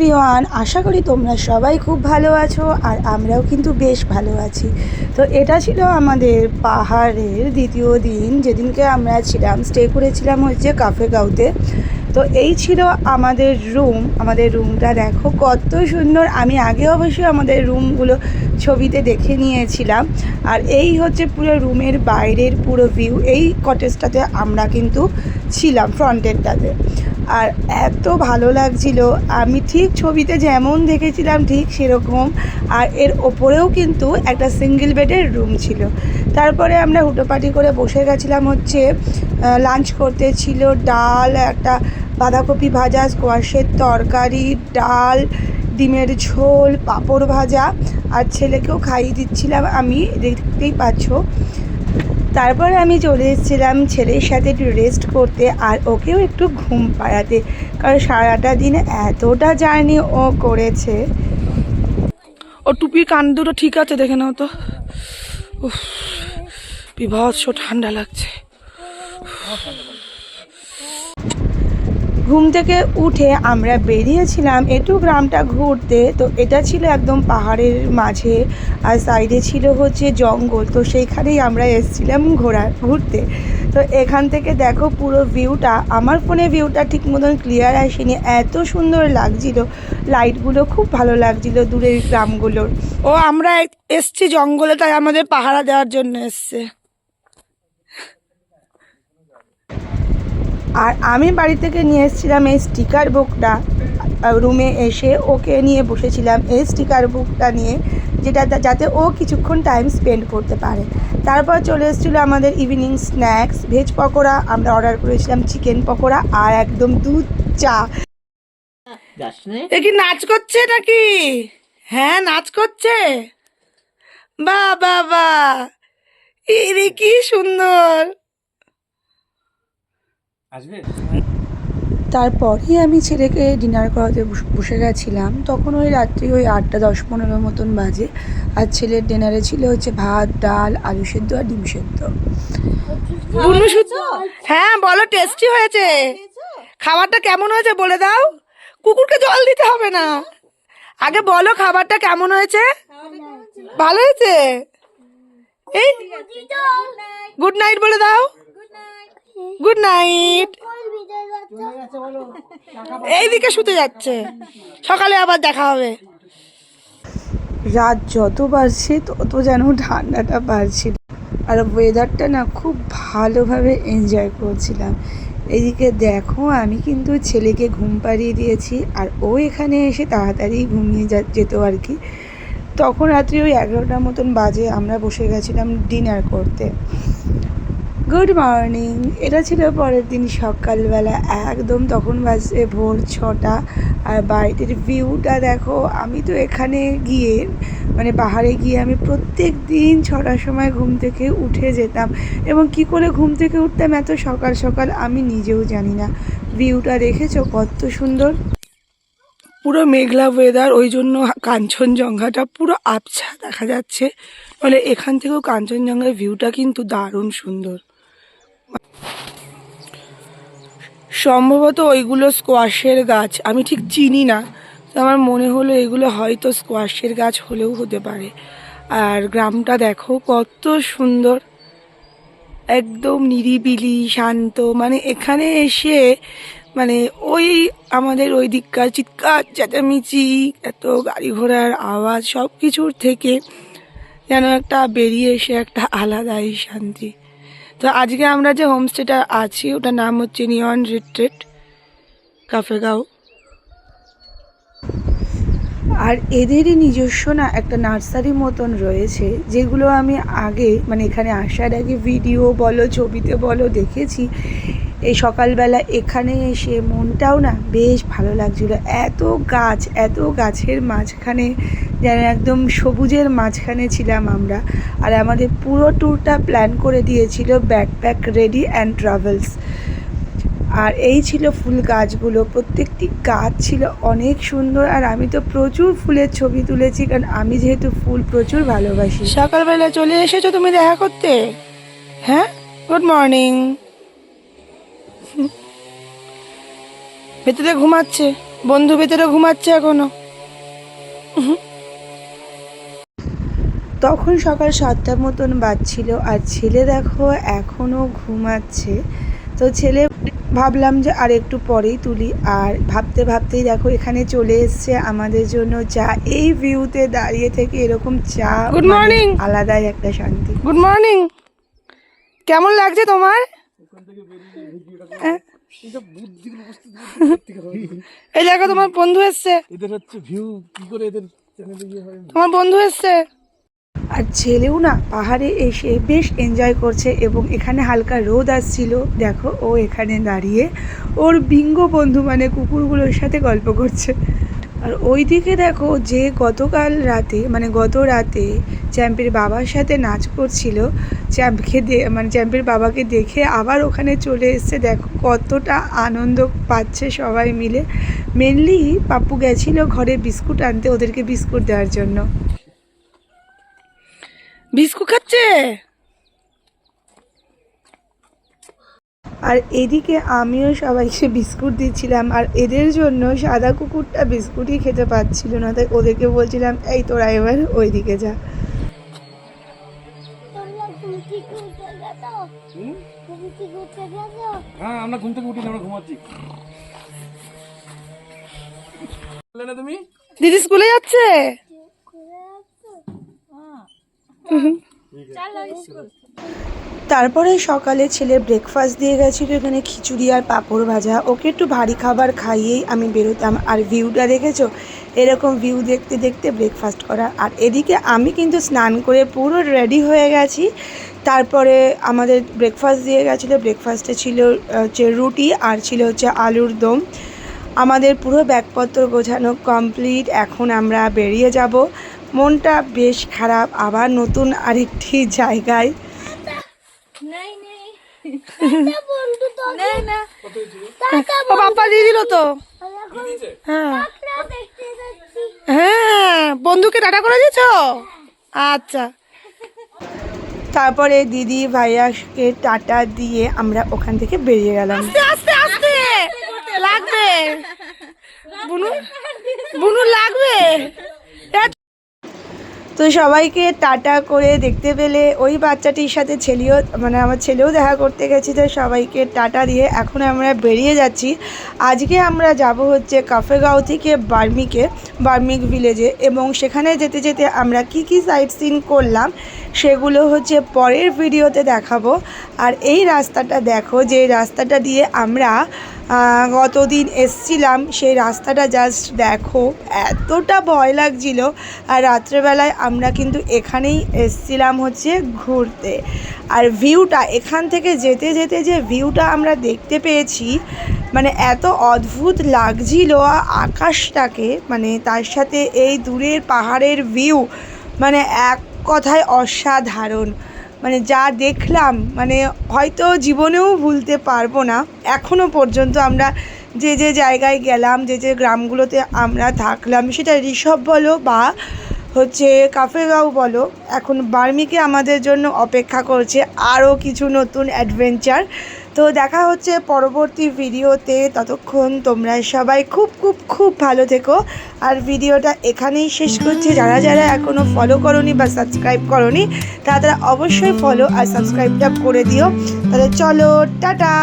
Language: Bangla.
এভরিওয়ান আশা করি তোমরা সবাই খুব ভালো আছো আর আমরাও কিন্তু বেশ ভালো আছি। তো এটা ছিল আমাদের পাহাড়ের দ্বিতীয় দিন, যেদিনকে আমরা ছিলাম স্টে করেছিলাম হচ্ছে কাফে গাঁওতে। তো এই ছিল আমাদের রুম আমাদের রুমটা দেখো কত সুন্দর। আমি আগে অবশ্যই আমাদের রুমগুলো ছবিতে দেখে নিয়েছিলাম। আর এই হচ্ছে পুরো রুমের বাইরের পুরো ভিউ এই কটেজটাতে আমরা কিন্তু ছিলাম ফ্রন্টেরটাতে আর এত ভালো লাগছিল। আমি ঠিক ছবিতে যেমন দেখেছিলাম ঠিক সেরকম। আর এর ওপরেও কিন্তু একটা সিঙ্গেল বেডের রুম ছিল। তারপরে আমরা হুটোপাটি করে বসে গেছিলাম হচ্ছে লাঞ্চ করতে ছিল ডাল, একটা বাঁধাকপি ভাজা স্কোয়াশের তরকারি, ডাল, ডিমের ঝোল, পাঁপড় ভাজা। আর ছেলেকেও খাইয়ে দিচ্ছিলাম আমি, দেখতেই পাচ্ছ। তারপর আমি চলে এসেছিলাম ছেলের সাথে একটু রেস্ট করতে আর ওকেও একটু ঘুম পাড়াতে। কারণ সারাটা দিন এতটা জার্নি ও করেছে। ও টুপির কান দুটো ঠিক আছে দেখে নাও তো। বিভৎস ঠান্ডা লাগছে। ঘুম থেকে উঠে আমরা বেরিয়েছিলাম একটু গ্রামটা ঘুরতে। তো এটা ছিল একদম পাহাড়ের মাঝে, আর সাইডে ছিল হচ্ছে জঙ্গল। তো সেইখানেই আমরা এসেছিলাম ঘোরা, ঘুরতে। তো এখান থেকে দেখো পুরো ভিউটা, আমার ফোনে ভিউটা ঠিক মতন ক্লিয়ার আসেনি। এত সুন্দর লাগছিল। লাইটগুলো খুব ভালো লাগছিল দূরের গ্রামগুলোর। ও, আমরা এসছি জঙ্গলে, তাই আমাদের পাহারা দেওয়ার জন্য এসছে। আর আমি বাড়ি থেকে নিয়ে এসেছিলাম এই স্টিকার বুকটা রুমে এসে ওকে নিয়ে বসেছিলাম এই স্টিকার বুকটা নিয়ে যেটা যাতে ও কিছুক্ষণ টাইম স্পেন্ড করতে পারে। তারপর চলে এসেছিল আমাদের ইভিনিং স্ন্যাক্স ভেজ পকোড়া আমরা অর্ডার করেছিলাম চিকেন পকোড়া আর একদম দুধ চা। এ কি নাচ করছে নাকি? হ্যাঁ নাচ করছে। বা বা বা এরে কি সুন্দর। আসবে? তারপরই আমি ছেলেকে ডিনার করাতে বস- বসে গেছিলাম। তখন ওই রাত্রি ওই আটটা দশ পনেরো মতন বাজে। আর ছেলের ডিনারে ছিল হচ্ছে ভাত ডাল আলু সেদ্ধ আর ডিম সেদ্ধ। বুনু শুদ্ধ হ্যাঁ বলো টেস্টি হয়েছে। খাবারটা কেমন হয়েছে বলে দাও। কুকুরকে জল দিতে হবে না। আগে বলো খাবারটা কেমন হয়েছে? ভালো হয়েছে? এই গুড নাইট বলে দাও। গুড নাইট এইদিকে শুতে যাচ্ছে। সকালে আবার দেখা হবে। রাত যত বাড়ছে, তত যেন ঠান্ডাটা বাড়ছিল। আর ওয়েদারটা না খুব ভালোভাবে এনজয় করছিলাম। এদিকে দেখো, আমি কিন্তু ছেলেকে ঘুম পাড়িয়ে দিয়েছি, আর ও এখানে এসে তাড়াতাড়ি ঘুমিয়ে যেত আর কি। তখন রাত্রি ওই এগারোটার মতন বাজে, আমরা বসে গেছিলাম ডিনার করতে। গুড মর্নিং এটা ছিল পরের দিন সকালবেলা, একদম তখন বাজে ভোর ছটা। আর বাইরের ভিউটা দেখো, আমি তো এখানে গিয়ে মানে পাহাড়ে গিয়ে আমি প্রত্যেক দিন ছটার সময় ঘুম থেকে উঠে যেতাম। এবং কি করে ঘুম থেকে উঠতাম এত সকাল সকাল আমি নিজেও জানি না। ভিউটা দেখেছ? কত সুন্দর। পুরো মেঘলা ওয়েদার ওই জন্য কাঞ্চনজঙ্ঘাটা পুরো আবছা দেখা যাচ্ছে। ফলে এখান থেকেও কাঞ্চনজঙ্ঘার ভিউটা কিন্তু দারুণ সুন্দর। সম্ভবত ওইগুলো স্কোয়াশের গাছ। আমি ঠিক চিনি না। তো আমার মনে হলো এগুলো হয়তো স্কোয়াশের গাছ হলেও হতে পারে। আর গ্রামটা দেখো কত সুন্দর। একদম নিরিবিলি, শান্ত। মানে এখানে এসে মানে ওই আমাদের ওই দিককার চিৎকার, চেঁচামেচি, এত গাড়ি ঘোড়ার আওয়াজ সব কিছুর থেকে যেন একটা বেরিয়ে এসে একটা আলাদাই শান্তি। তো আজকে আমরা যে হোমস্টেটা আছি, ওটার নাম হচ্ছে নিয়ন রিট্রিট কাফেগাঁও আর এদেরই নিজস্ব না একটা নার্সারি মতন রয়েছে, যেগুলো আমি আগে মানে এখানে আসার আগে ভিডিও বলো, ছবিতে বলো, দেখেছি। এই সকালবেলা এখানে এসে মনটাও না বেশ ভালো লাগছিল। এত গাছ, এত গাছের মাঝখানে যেন একদম সবুজের মাঝখানে ছিলাম আমরা। আর আমাদের পুরো ট্যুরটা প্ল্যান করে দিয়েছিল ব্যাকপ্যাক রেডি অ্যান্ড ট্রাভেলস আর এই ছিল ফুল গাছগুলো। প্রত্যেকটি গাছ ছিল অনেক সুন্দর আর আমি তো প্রচুর ফুলের ছবি তুলেছি কারণ আমি যেহেতু ফুল প্রচুর ভালোবাসি। সকালবেলা চলে এসেছ তুমি দেখা করতে? হ্যাঁ? গুড মর্নিং ভেতরে ঘুমাচ্ছে বন্ধু ভেতরে ঘুমাচ্ছে এখনও। তখন সকাল সাতটার মতন বাজছিল আর ছেলে দেখো এখনও ঘুমাচ্ছে। তো ছেলে ভাবলাম যে আর একটু পরেই তুলি আর ভাবতে ভাবতেই দেখো এখানে চলে এসছে আমাদের জন্য চা। এই ভিউতে দাঁড়িয়ে থেকে এরকম চা গুড মর্নিং আলাদাই একটা শান্তি। গুড মর্নিং কেমন লাগছে তোমার? হ্যাঁ? এই দেখো তোমার বন্ধু এসছে। এদের হচ্ছে ভিউ কি করে এদের তোমার বন্ধু এসছে। আর ছেলেও না পাহাড়ে এসে বেশ এনজয় করছে এবং এখানে হালকা রোদ আসছিল। দেখো ও এখানে দাঁড়িয়ে ওর বিঙ্গ বন্ধু মানে কুকুরগুলোর সাথে গল্প করছে। আর ওইদিকে দেখো যে গতকাল রাতে মানে গত রাতে চ্যাম্পির বাবার সাথে নাচ করছিল, চ্যাম্পকে মানে চ্যাম্পির বাবাকে দেখে আবার ওখানে চলে এসছে। দেখো কতটা আনন্দ পাচ্ছে সবাই মিলে। মেনলি পাপ্পু গেছিল ঘরে বিস্কুট আনতে ওদেরকে বিস্কুট দেওয়ার জন্য। বিস্কুট খাচ্ছে? আর এদিকে আমিও সবাইকে বিস্কুট দিচ্ছিলাম আর এদের জন্য সাদা কুকুরটা বিস্কুটই খেতে পাচ্ছিল না তাই ওদেরকে বলছিলাম এই তোরা এবার ওই দিকে যা হ্যাঁ আমরা ঘুম থেকে উঠি আমরা ঘুমাচ্ছি। না তুমি? দিদি স্কুলে যাচ্ছে? তারপরে সকালে ছেলে ব্রেকফাস্ট দিয়ে গেছিল এখানে খিচুড়ি আর পাঁপড় ভাজা। ওকে একটু ভারী খাবার খাইয়েই আমি বেরোতাম। আর ভিউটা দেখেছ? এরকম ভিউ দেখতে দেখতে ব্রেকফাস্ট করা। আর এদিকে আমি কিন্তু স্নান করে পুরো রেডি হয়ে গেছি। তারপরে আমাদের ব্রেকফাস্ট দিয়ে গেছিল। ব্রেকফাস্টে ছিল হচ্ছে রুটি আর ছিল হচ্ছে আলুর দম। আমাদের পুরো ব্যাগপত্র গোছানো কমপ্লিট এখন আমরা বেরিয়ে যাব। মনটা বেশ খারাপ। আবার নতুন আরেকটি জায়গায়। দিয়ে দিল তো। হ্যাঁ। হ্যাঁ বন্ধুকে টাটা করে দিয়েছ? আচ্ছা। তারপরে দিদি ভাইয়াকে টাটা দিয়ে আমরা ওখান থেকে বেরিয়ে গেলাম। আস্তে আস্তে আস্তে। লাগবে? বুনু? বুনু লাগবে? তো সবাইকে টাটা করে দেখতে পেলে ওই বাচ্চাটির সাথে ছেলেও মানে আমার ছেলেও দেখা করতে গেছি, তো সবাইকে টাটা দিয়ে এখন আমরা বেরিয়ে যাচ্ছি। আজকে আমরা যাব হচ্ছে কাফেগাঁও থেকে বার্মিকে, বার্মিক ভিলেজে এবং সেখানে যেতে যেতে আমরা কি কি সাইট সিন করলাম সেগুলো হচ্ছে পরের ভিডিওতে দেখাবো। আর এই রাস্তাটা দেখো, যে রাস্তাটা দিয়ে আমরা গতদিন এসছিলাম, সেই রাস্তাটা জাস্ট দেখো, এতটা ভয় লাগছিল। আর রাত্রেবেলায় আমরা কিন্তু এখানেই এসছিলাম হচ্ছে ঘুরতে। আর ভিউটা এখান থেকে যেতে যেতে যে ভিউটা আমরা দেখতে পেয়েছি মানে এত অদ্ভুত লাগছিল আকাশটাকে মানে তার সাথে এই দূরের পাহাড়ের ভিউ মানে এক কথায় অসাধারণ। মানে যা দেখলাম মানে হয়তো জীবনেও ভুলতে পারব না। এখনও পর্যন্ত আমরা যে যে জায়গায় গেলাম, যে যে গ্রামগুলোতে আমরা থাকলাম, সেটা ঋষভ বলো বা হচ্ছে কাফেগাঁও বলো, এখন বার্মিকে আমাদের জন্য অপেক্ষা করছে আরও কিছু নতুন অ্যাডভেঞ্চার তো দেখা হচ্ছে পরবর্তী ভিডিওতে। ততক্ষণ তোমরা সবাই খুব খুব খুব ভালো থেকো। আর ভিডিওটা এখানেই শেষ করছি। যারা যারা এখনও ফলো করনি বা সাবস্ক্রাইব করনি, তারা তারা অবশ্যই ফলো আর সাবস্ক্রাইবটা করে দিও। তাহলে চলো, টাটা!